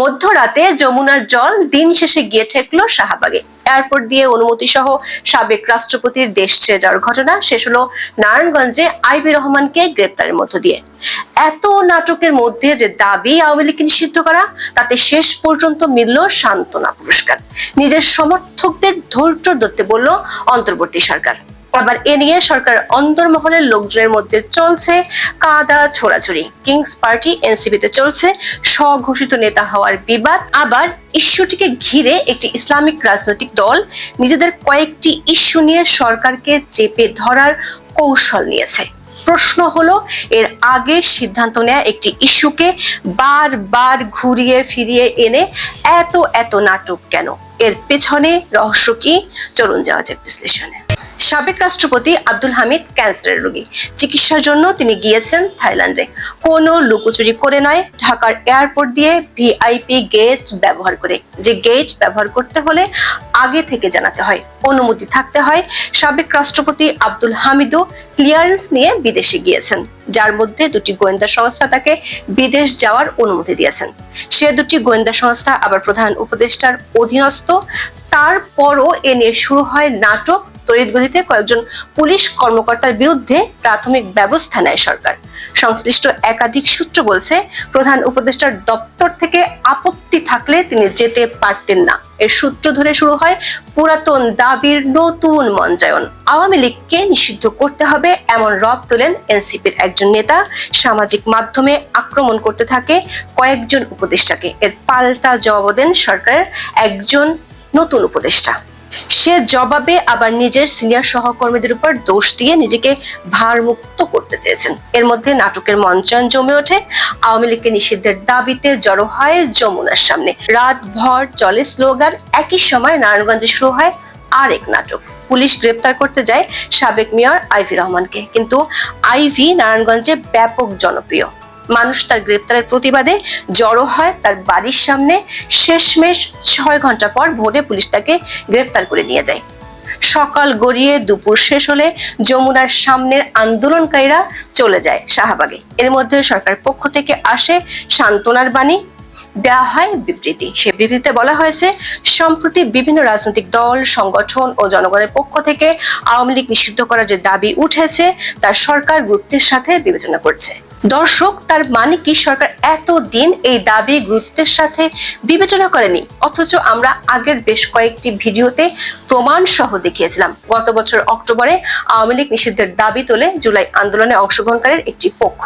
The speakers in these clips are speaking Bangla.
মধ্যরাতে যমুনার জল দিন শেষে গিয়ে ঠেকলো শাহবাগে। এয়ারপোর্ট দিয়ে অনুমতি সহ সাবেক রাষ্ট্রপতির দেশ ছেড়ে যাওয়ার ঘটনা শেষ হলো নারায়ণগঞ্জে আইবি রহমানকে গ্রেপ্তারের মধ্য দিয়ে। এত নাটকের মধ্যে যে দাবি আওয়ামী লীগকে নিষিদ্ধ করা, তাতে শেষ পর্যন্ত মিলল সান্ত্বনা পুরস্কার। নিজের সমর্থকদের ধৈর্য ধরতে বলল অন্তর্বর্তী সরকার। আবার এ নিয়ে সরকার অন্তর্মহলের লোকজনের মধ্যে চলছে কাদা ছোড়াছুড়ি। কিংস পার্টি এনসিপিতে চলছে স্বঘোষিত নেতা হওয়ার বিবাদ। আবার ইস্যুটিকে ঘিরে একটি ইসলামিক রাজনৈতিক দল নিজেদের কয়েকটি ইস্যু নিয়ে সরকারকে চেপে ধরার কৌশল নিয়েছে। প্রশ্ন হলো, এর আগে সিদ্ধান্ত নেয়া একটি ইস্যুকে বারবার ঘুরিয়ে ফিরিয়ে এনে এত এত নাটক কেন? এর পেছনে রহস্য কি? চলুন যাওয়া যাক বিশ্লেষণে। সাবেক রাষ্ট্রপতি আব্দুল হামিদ ক্যান্সারের রোগী। চিকিৎসার জন্য তিনি গিয়েছেন থাইল্যান্ডে। কোনো লুকোচুরি করে নয়, ঢাকার এয়ারপোর্ট দিয়ে ভিআইপি গেট ব্যবহার করে। যে গেট ব্যবহার করতে হলে আগে থেকে জানাতে হয়, অনুমতি থাকতে হয়। সাবেক রাষ্ট্রপতি আব্দুল হামিদও ক্লিয়ারেন্স নিয়ে বিদেশে গিয়েছেন, যার মধ্যে দুটি গোয়েন্দা সংস্থা তাকে বিদেশ যাওয়ার অনুমতি দিয়েছেন। সে দুটি গোয়েন্দা সংস্থা আবার প্রধান উপদেষ্টার অধীনস্থ। তারপরও এ নিয়ে শুরু হয় নাটক তড়িৎ গতিতে কয়েকজন পুলিশ কর্মকর্তার বিরুদ্ধে প্রাথমিক ব্যবস্থা নেয় সরকার। সংশ্লিষ্ট একাধিক সূত্র বলছে, প্রধান উপদেষ্টার দপ্তর থেকে আপত্তি থাকলে তিনি যেতে পারতেন না। এর সূত্র ধরে শুরু হয় পুরাতন দাবির নতুন মঞ্চায়ন। আওয়ামী লীগকে নিষিদ্ধ করতে হবে এমন রব তোলেন এনসিপির একজন নেতা। সামাজিক মাধ্যমে আক্রমণ করতে থাকে কয়েকজন উপদেষ্টাকে। এর পাল্টা জবাব দেন সরকারের একজন নতুন উপদেষ্টা। সে জবাবে আবার নিজের সিনিয়র সহকর্মীদের উপর দোষ দিয়ে নিজেকে ভারমুক্ত করতে চেয়েছেন। এর মধ্যে নাটকের মঞ্চায়ন জমে ওঠে। আওয়ামী লীগকে নিষিদ্ধের দাবিতে জড়ো হয় যমুনার সামনে। রাত ভর চলে স্লোগান, একই সময় নারায়ণগঞ্জে শুরু হয় আরেক নাটক। পুলিশ গ্রেপ্তার করতে যায় সাবেক মেয়র আইভি রহমানকে। কিন্তু আইভি নারায়ণগঞ্জে ব্যাপক জনপ্রিয়। মানুষ তার গ্রেপ্তারের প্রতিবাদে জড়ো হয় তার বাড়ির সামনে। শেষমেশ ছয় ঘণ্টা পর ভোরে পুলিশ তাকে গ্রেপ্তার করে নিয়ে যায়। সকাল গড়িয়ে দুপুর শেষ হলে যমুনার সামনের আন্দোলনকারীরা চলে যায় শাহবাগে। এর মধ্যে সরকার পক্ষ থেকে আসে সান্ত্বনার বাণী। দেওয়া হয় বিবৃতি। সে বিবৃতিতে বলা হয়েছে, সম্প্রতি বিভিন্ন রাজনৈতিক দল, সংগঠন ও জনগণের পক্ষ থেকে আওয়ামী লীগ নিষিদ্ধ করার যে দাবি উঠেছে, তা সরকার গুরুত্বের সাথে বিবেচনা করছে। দর্শক, তার মানে কি সরকার এতদিন এই দাবি গুরুত্বের সাথে বিবেচনা করেনি? অথচ আমরা আগের বেশ কয়েকটি ভিডিওতে প্রমাণ সহ দেখিয়েছিলাম। গত বছর অক্টোবরে আওয়ামী লীগ নিষিদ্ধের দাবি তোলে জুলাই আন্দোলনে অংশগ্রহণকারীর একটি পক্ষ।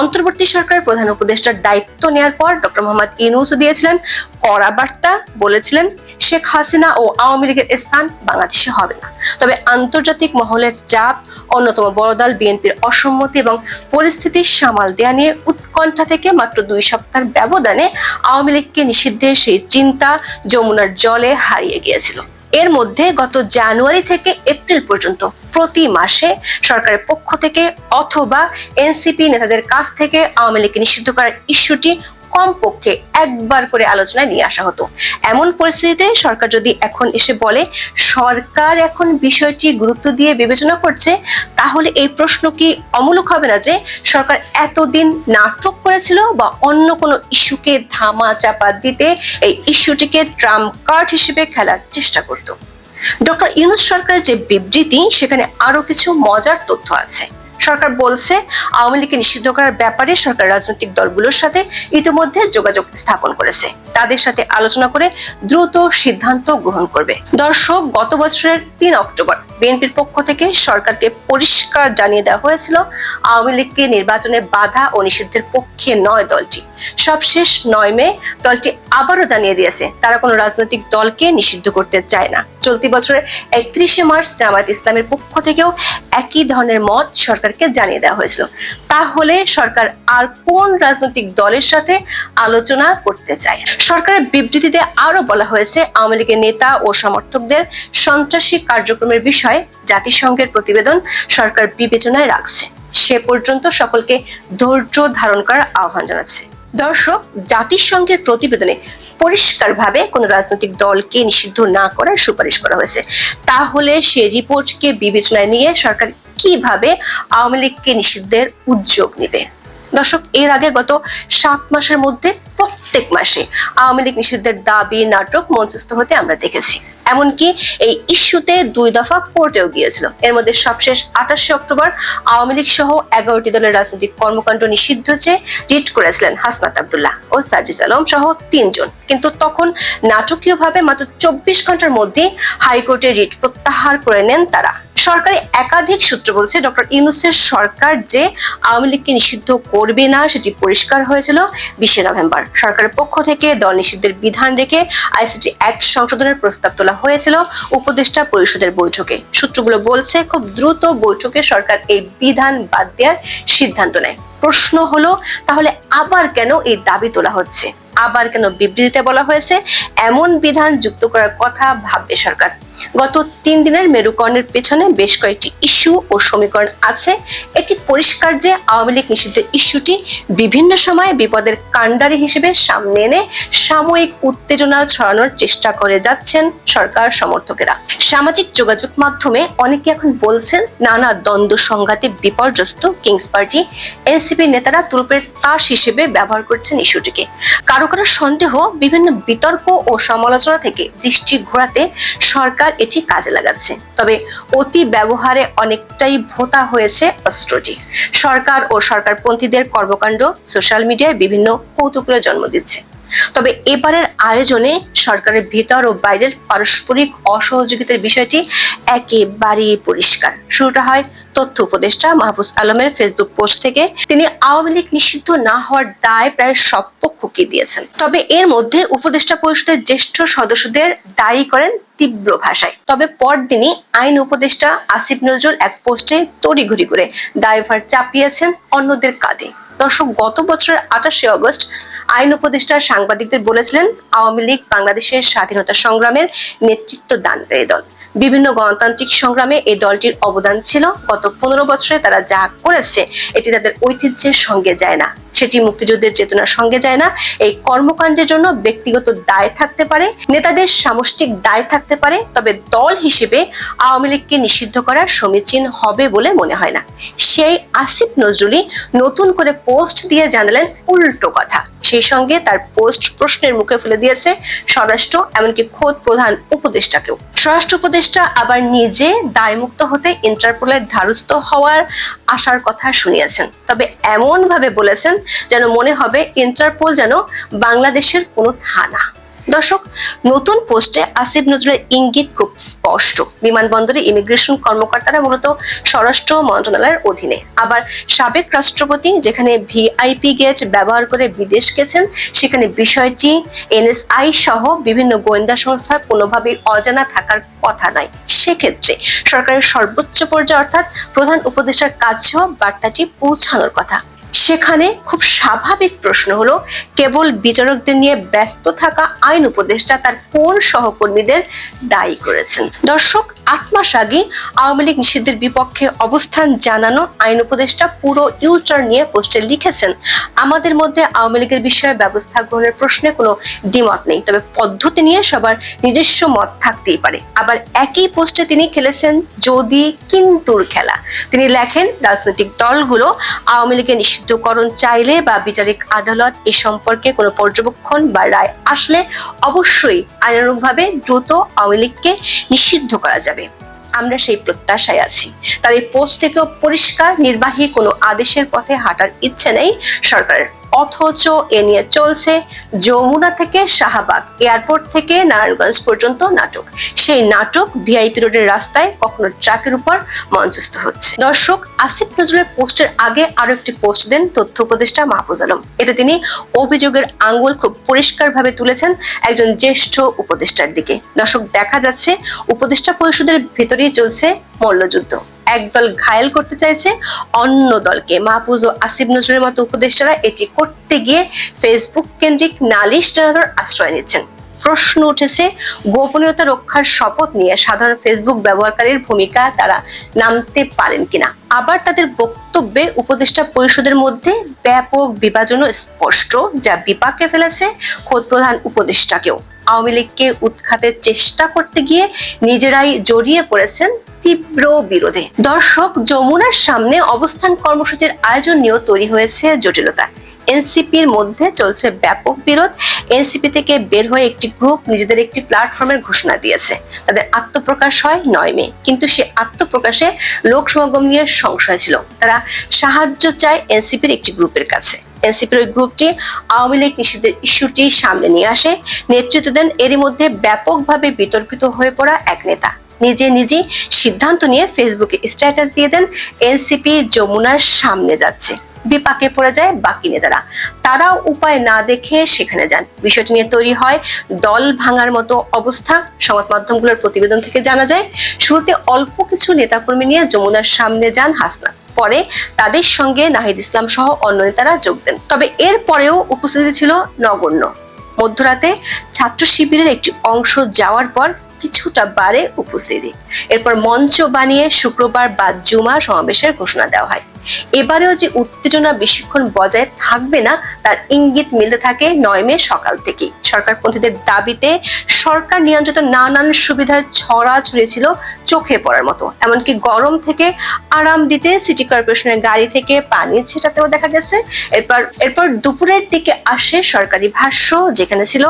অন্তর্বর্তী সরকার প্রধান উপদেষ্টার দায়িত্ব নেওয়ার পর ডক্টর মোহাম্মদ ইউনুসও দিয়েছিলেন কড়া বার্তা, বলেছিলেন, শেখ হাসিনা ও আওয়ামী লীগের স্থান বাংলাদেশে হবে না। তবে আন্তর্জাতিক মহলের চাপ অন্যতম বড় দল বিএনপির অসম্মতি এবং পরিস্থিতির সামাল দেয়া নিয়ে উৎকণ্ঠা থেকে মাত্র দুই সপ্তাহের ব্যবধানে আওয়ামী লীগকে নিষিদ্ধের সেই চিন্তা যমুনার জলে হারিয়ে গিয়েছিল। এর মধ্যে গত জানুয়ারি থেকে এপ্রিল পর্যন্ত প্রতি মাসে সরকারের পক্ষ থেকে অথবা এনসিপি নেতাদের কাছ থেকে আওয়ামী লীগকে নিষিদ্ধ করার ইস্যুটি কমপক্ষে একবার করে আলোচনায় নিয়ে আসা হতো। এমন পরিস্থিতিতে সরকার যদি এখন এসে বলে, সরকার এখন বিষয়টি গুরুত্ব দিয়ে বিবেচনা করছে তাহলে এই প্রশ্ন কি অমূলক হবে না যে সরকার এতদিন নাটক করেছিল বা অন্য কোনো ইস্যুকে ধামা চাপা দিতে এই ইস্যুটিকে ট্রাম্প কার্ড হিসেবে খেলার চেষ্টা করত? ডক্টর ইউনুস সরকারের যে বিবৃতি, সেখানে আরও কিছু মজার তথ্য আছে। সরকার বলছে, আওয়ামী লীগকে নিষিদ্ধ করার ব্যাপারে সরকার রাজনৈতিক দলগুলোর সাথে ইতিমধ্যে যোগাযোগ স্থাপন করেছে। তাদের সাথে আলোচনা করে দ্রুত সিদ্ধান্ত গ্রহণ করবে। দর্শক, গত বছরের তিন অক্টোবর বিএনপির পক্ষ থেকে সরকারকে পরিষ্কার জানিয়ে দেওয়া হয়েছিল, আওয়ামী লীগকে নির্বাচনে বাধা ও নিষিদ্ধের পক্ষে নয় দলটি। সবশেষ নয় মে দলটি আবারও জানিয়ে দিয়েছে, তারা কোনো রাজনৈতিক দলকে নিষিদ্ধ করতে চায় না। চলতি বছরের একত্রিশে মার্চ জামায়াত ইসলামের পক্ষ থেকেও একই ধরনের মত সরকারকে জানিয়ে দেওয়া হয়েছিল। তাহলে সরকার আর কোন রাজনৈতিক দলের সাথে আলোচনা করতে চায়? সরকারের বিবৃতিতে আরও বলা হয়েছে, আওয়ামী লীগের নেতা ও সমর্থকদের সন্ত্রাসী কার্যক্রমের বিষয়ে জাতিসংঘের প্রতিবেদন সরকার বিবেচনায় রাখছে। সে পর্যন্ত সকলকে ধৈর্য ধারণ করার আহ্বান জানাচ্ছে। দর্শক, জাতিসংঘের প্রতিবেদনে পরিষ্কারভাবে কোন রাজনৈতিক দলকে নিষিদ্ধ না করার সুপারিশ করা হয়েছে। তাহলে সে রিপোর্টকে বিবেচনায় নিয়ে সরকার কীভাবে আওয়ামী লীগকে নিষিদ্ধের উদ্যোগ নেবে? দর্শক, এর আগে গত সাত মাসের মধ্যে প্রত্যেক মাসে আওয়ামী লীগ নিষিদ্ধের দাবি, নাটক মঞ্চস্থ হতে আমরা দেখেছি। এমনকি এই ইস্যুতে দুই দফা কোর্টেও গিয়েছিল। এর মধ্যে সবশেষ আঠাশে অক্টোবর আওয়ামী লীগ সহ এগারোটি দলের রাজনৈতিক কর্মকাণ্ড নিষিদ্ধ চেয়ে রিট করেছিলেন হাসনাত আবদুল্লাহ ও সার্জিস আলম সহ তিনজন। কিন্তু তখন নাটকীয়ভাবে মাত্র চব্বিশ ঘণ্টার মধ্যে হাইকোর্টে রিট প্রত্যাহার করে নেন তারা। সরকারি একাধিক সূত্র বলছে ডক্টর ইউনুসের সরকার যে আওয়ামী লীগকে নিষিদ্ধ করবে না, সেটি পরিষ্কার হয়েছিল বিশে নভেম্বর। সরকারের পক্ষ থেকে দল নিষিদ্ধের বিধান রেখে আইসিটি অ্যাক্ট সংশোধনের প্রস্তাব তোলা হয়েছিল উপদেষ্টা পরিষদের বৈঠকে। সূত্রগুলো বলছে খুব দ্রুত বৈঠকে সরকার এই বিধান বাদ দেওয়ার সিদ্ধান্ত নেয়। প্রশ্ন হলো, তাহলে আবার কেন এই দাবি তোলা হচ্ছে? আবার কেন বিবৃতিতে বলা হয়েছে, এমন বিধান যুক্ত করার কথা ভাববে সরকার। গত তিন দিনের মেরুকরণের পেছনে বেশ কয়েকটি ইস্যু ও সমীকরণ আছে। এটি পরিষ্কার যে আওয়ামী লীগ নিষিদ্ধের ইস্যুটি বিভিন্ন সময়ে বিপদের কাণ্ডারি হিসেবে সামনে এনে সাময়িক উত্তেজনা ছড়ানোর চেষ্টা করে যাচ্ছেন সরকার সমর্থকেরা। সামাজিক যোগাযোগ মাধ্যমে অনেকে এখন বলছেন, নানা দ্বন্দ্ব সংঘাতে বিপর্যস্ত কিংস পার্টি। এনসিপি নেতারা তুরুপের তাস হিসেবে ব্যবহার করছেন ইস্যুটিকে। কারও কারও সন্দেহ, বিভিন্ন বিতর্ক ও সমালোচনা থেকে দৃষ্টি ঘোরাতে সরকার এটি কাজে লাগাচ্ছে। তবে অতি ব্যবহারে অনেকটাই ভোতা হয়েছে অস্ত্রটি। সরকার ও সরকারপন্থীদের কর্মকাণ্ড, সোশ্যাল মিডিয়ায় বিভিন্ন কৌতুকের জন্ম দিচ্ছে। তবে এবারের আয়োজনে সরকারের ভিতর ও বাইরের পারস্পরিক অসহযোগিতার বিষয়টি একেবারেই পরিষ্কার। শুরুটা হয় তথ্য উপদেষ্টা মাহবুজ আলমের ফেসবুক পোস্ট থেকে। তিনি আওয়ামী লীগ নিষিদ্ধ না হওয়ার দায় প্রায় সব পক্ষকে দিয়েছেন। তবে এর মধ্যে উপদেষ্টা পরিষদের জ্যেষ্ঠ সদস্যদের দায়ী করেন তীব্র ভাষায়। তবে পরদিনই আইন উপদেষ্টা আসিফ নজরুল এক পোস্টে তড়িঘড়ি করে দায়ভার চাপিয়েছেন অন্যদের কাঁধে। দর্শক, গত বছরের আঠাশে অগস্ট আইন উপদেষ্টা সাংবাদিকদের বলেছিলেন আওয়ামী লীগ বাংলাদেশের স্বাধীনতা সংগ্রামের নেতৃত্ব দান দানকারী দল বিভিন্ন গণতান্ত্রিক সংগ্রামে এই দলটির অবদান ছিল। গত পনেরো বছরে তারা যা করেছে, এটি তাদের ঐতিহ্যের সঙ্গে যায় না। সেটি মুক্তিযুদ্ধের চেতনার সঙ্গে যায় না। এই কর্মকাণ্ডের জন্য ব্যক্তিগত দায় থাকতে পারে, নেতাদের সামষ্টিক দায় থাকতে পারে, তবে দল হিসেবে আওয়ামী লীগকে নিষিদ্ধ করা সমীচীন হবে বলে মনে হয় না। সেই আসিফ নজরুলই নতুন করে পোস্ট দিয়ে জানালেন উল্টো কথা। সেই সঙ্গে তার পোস্ট প্রশ্নের মুখে ফেলে দিয়েছে স্বরাষ্ট্র, এমনকি খোদ প্রধান উপদেষ্টাকেও। স্বরাষ্ট্র উপদেষ্টা আবার নিজে দায়মুক্ত হতে ইন্টারপোলের ধারস্থ হওয়ার আশার কথা শুনিয়েছেন। তবে এমন ভাবে বলেছেন যেন মনে হবে ইন্টারপোল যেন বাংলাদেশের কোনো থানা। দর্শক, নতুন পোস্টে আসিফ নজরুলের ইঙ্গিত খুব স্পষ্ট। বিমানবন্দরে ইমিগ্রেশন কর্মকর্তারা মূলত স্বরাষ্ট্র মন্ত্রণালয়ের অধীনে। আবার সাবেক রাষ্ট্রপতি যেখানে ভিআইপি গেট ব্যবহার করে বিদেশ গেছেন, সেখানে বিষয়টি এনএসআই সহ বিভিন্ন গোয়েন্দা সংস্থার কোনোভাবেই অজানা থাকার কথা নয়। সেক্ষেত্রে সরকারের সর্বোচ্চ পর্যায়ে অর্থাৎ প্রধান উপদেষ্টার কাছেও বার্তাটি পৌঁছানোর কথা। সেখানে খুব স্বাভাবিক প্রশ্ন হলো, কেবল বিচারকদের নিয়ে ব্যস্ত থাকা আইন উপদেষ্টা তার কোন সহকর্মীদের দায়ী করেছেন? দর্শক আট মাস আগে আওয়ামী লীগ নিষিদ্ধের বিপক্ষে অবস্থান জানানো আইন উপদেষ্টা পুরো ইউটার নিয়ে পোস্টে লিখেছেন, আমাদের মধ্যে আওয়ামী লীগের বিষয়ে ব্যবস্থা গ্রহণের প্রশ্নে কোনো দ্বিমত নেই, তবে পদ্ধতি নিয়ে সবার নিজস্ব মত থাকতেই পারে। আবার একই পোস্টে তিনি খেলেছেন যদি কিন্তুর খেলা। তিনি লেখেন, রাজনৈতিক দলগুলো আওয়ামী লীগের নিষিদ্ধকরণ চাইলে বা বিচারিক আদালত এ সম্পর্কে কোনো পর্যবেক্ষণ বা রায় আসলে অবশ্যই আইনানুগভাবে দ্রুত আওয়ামী লীগকে নিষিদ্ধ করা যাবে। আমরা সেই প্রত্যাশায় আছি। তাদের পোস্ট থেকেও পরিষ্কার, নির্বাহী কোনো আদেশের পথে হাঁটার ইচ্ছে নেই সরকারের। অথচ এ নিয়ে চলছে যমুনা থেকে শাহবাগ এয়ারপোর্ট থেকে নারায়ণগঞ্জ পর্যন্ত নাটক। সেই নাটক ভিআইপি রোডের রাস্তায় কখনো ট্রাকের উপর মঞ্চস্থ হচ্ছে। দর্শক, আসিফ নজরুলের পোস্টের আগে আরও একটি পোস্ট দেন তথ্য উপদেষ্টা মাহফুজ আলম। এতে তিনি অভিযোগের আঙ্গুল খুব পরিষ্কার ভাবে তুলেছেন একজন জ্যেষ্ঠ উপদেষ্টার দিকে। দর্শক, দেখা যাচ্ছে উপদেষ্টা পরিষদের ভেতরেই চলছে মল্লযুদ্ধ। একদল ঘায়েল করতে চাইছে, অন্য দলকে। মাহফুজ ও আসিফ নজরুলের মতো উপদেষ্টারা এটি করতে গিয়ে ফেসবুক কেন্দ্রিক নালিশ টানানোর আশ্রয় নিচ্ছেন। প্রশ্ন উঠেছে, গোপনীয়তা রক্ষার শপথ নিয়ে সাধারণ ফেসবুক ব্যবহারকারীর ভূমিকা তারা নামতে পারেন কিনা? আবার তাদের বক্তব্যে উপদেষ্টা পরিষদের মধ্যে ব্যাপক বিভাজন স্পষ্ট, যা বিপাকে ফেলেছে খোদ প্রধান উপদেষ্টাকেও। আওয়ামী লীগকে উৎখাতের চেষ্টা করতে গিয়ে নিজেরাই জড়িয়ে পড়েছেন তীব্র বিরোধে। দর্শক, যমুনার সামনে অবস্থান কর্মসূচির আয়োজন নিয়েও তৈরি হয়েছে জটিলতা। এনসিপির মধ্যে চলছে ব্যাপক বিরোধ। এনসিপি থেকে বের হয়ে একটি গ্রুপ নিজেদের একটি প্ল্যাটফর্মের ঘোষণা দিয়েছে। তাদের আত্মপ্রকাশ হয় নয় মে। কিন্তু সে আত্মপ্রকাশে লোক সমাগম নিয়ে সংশয় ছিল। তারা সাহায্য চায় এনসিপির একটি গ্রুপের কাছে। এনসিপির গ্রুপটি আওয়ামী লীগ নিষিদ্ধের ইস্যুটি সামনে নিয়ে আসে। নেতৃত্ব দেন এরই মধ্যে ব্যাপকভাবে বিতর্কিত হয়ে পড়া এক নেতা। নিজে নিজেই সিদ্ধান্ত নিয়ে ফেসবুকে স্ট্যাটাস দিয়ে দেন, এনসিপি যমুনার সামনে যাচ্ছে। বিপাকে পড়ে যায় বাকি নেতারা। তারাও উপায় না দেখে সেখানে যান। বিষয়টি নিয়ে তৈরি হয় দল ভাঙার মতো অবস্থা। সংবাদ মাধ্যমগুলোর প্রতিবেদন থেকে জানা যায়, শুরুতে অল্প কিছু নেতাকর্মী নিয়ে যমুনার সামনে যান হাসনাত। পরে তাদের সঙ্গে নাহিদ ইসলাম সহ অন্য নেতারা যোগ দেন। তবে এর পরেও উপস্থিতি ছিল নগণ্য। মধ্যরাতে ছাত্র শিবিরের একটি অংশ যাওয়ার পর কিছুটা বাড়ে উপস্থিতি। এরপর মঞ্চ বানিয়ে শুক্রবার বা জুমা সমাবেশের ঘোষণা দেওয়া হয়। এবারেও যে উত্তেজনা বেশিক্ষণ বজায় থাকবে না, তার ইঙ্গিত মিলতে থাকে নয় মে সকাল থেকে। সরকারপন্থীদের দাবিতে সরকার নিয়ন্ত্রিত নানান সুবিধার ছড়া ছড়িয়েছিল চোখে পড়ার মতো। এমনকি গরম থেকে আরাম দিতে সিটি কর্পোরেশনের গাড়ি থেকে পানি ছেটাতেও দেখা গেছে। এরপর এরপর দুপুরের দিকে আসে সরকারি ভাষ্য, যেখানে ছিল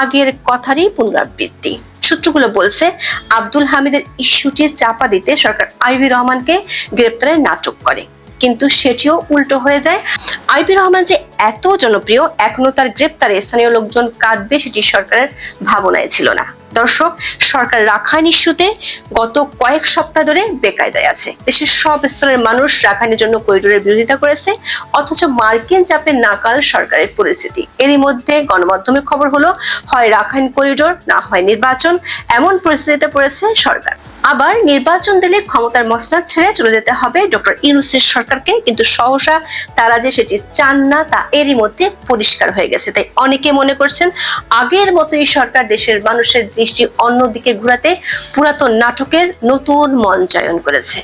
আগের কথারই পুনরাবৃত্তি। সূত্রগুলো বলছে, আব্দুল হামিদের ইস্যুটি চাপা দিতে সরকার আইবি রহমানকে গ্রেপ্তারের নাটক করে। কিন্তু সেটিও উল্টো হয়ে যায়। আইবি রহমান যে এত জনপ্রিয়, এখনও তার গ্রেপ্তারে স্থানীয় লোকজন কাঁদবে সেটি সরকারের ভাবনায় ছিল না। দর্শক, সরকার রাখাইন ইস্যুতে গত কয়েক সপ্তাহ ধরে বেকায়দায় আছে। দেশের সব স্তরের মানুষ রাখাইনের জন্য করিডোরের বিরোধিতা করেছে, অথচ মার্কিন চাপের নাকাল সরকারের পরিস্থিতি। এরই মধ্যে গণমাধ্যমের খবর হলো, হয় রাখাইন করিডোর, না হয় নির্বাচন, এমন পরিস্থিতিতে পড়েছে সরকার। আবার নির্বাচন দিলে ক্ষমতার মসনদ ছেড়ে চলে যেতে হবে ডক্টর ইউনুসের সরকারকে। কিন্তু সহসা তারা যে সেটি চান না, তা এরই মধ্যে পরিষ্কার হয়ে গেছে। তাই অনেকে মনে করছেন, আগের মতোই সরকার দেশের মানুষের দৃষ্টি অন্যদিকে ঘুরাতে পুরাতন নাটকের নতুন মঞ্চায়ন করেছে।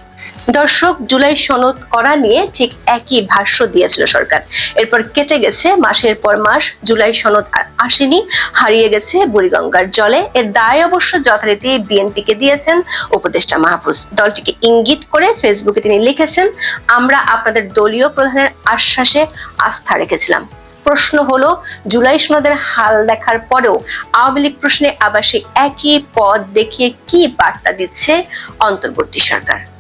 দর্শক, জুলাই সনদ করা নিয়ে ঠিক একই ভাষ্য দিয়েছিল সরকার। এরপর কেটে গেছে, মাসের পর মাস জুলাই সনদ আর আসেনি, হারিয়ে গেছে বুড়িগঙ্গার জলে। এর দায় অবশ্য যথারীতি বিএনপিকে দিয়েছেন উপদেষ্টা মাহফুজ। দলটিকে ইঙ্গিত করে ফেসবুকে তিনি লিখেছেন, আমরা আপনাদের দলীয় প্রধানের আশ্বাসে আস্থা রেখেছিলাম। প্রশ্ন হলো, জুলাই সনদের হাল দেখার পরেও আওয়ামী লীগ প্রশ্নে আবার সেই একই পদ দেখিয়ে কি বার্তা দিচ্ছে অন্তর্বর্তী সরকার?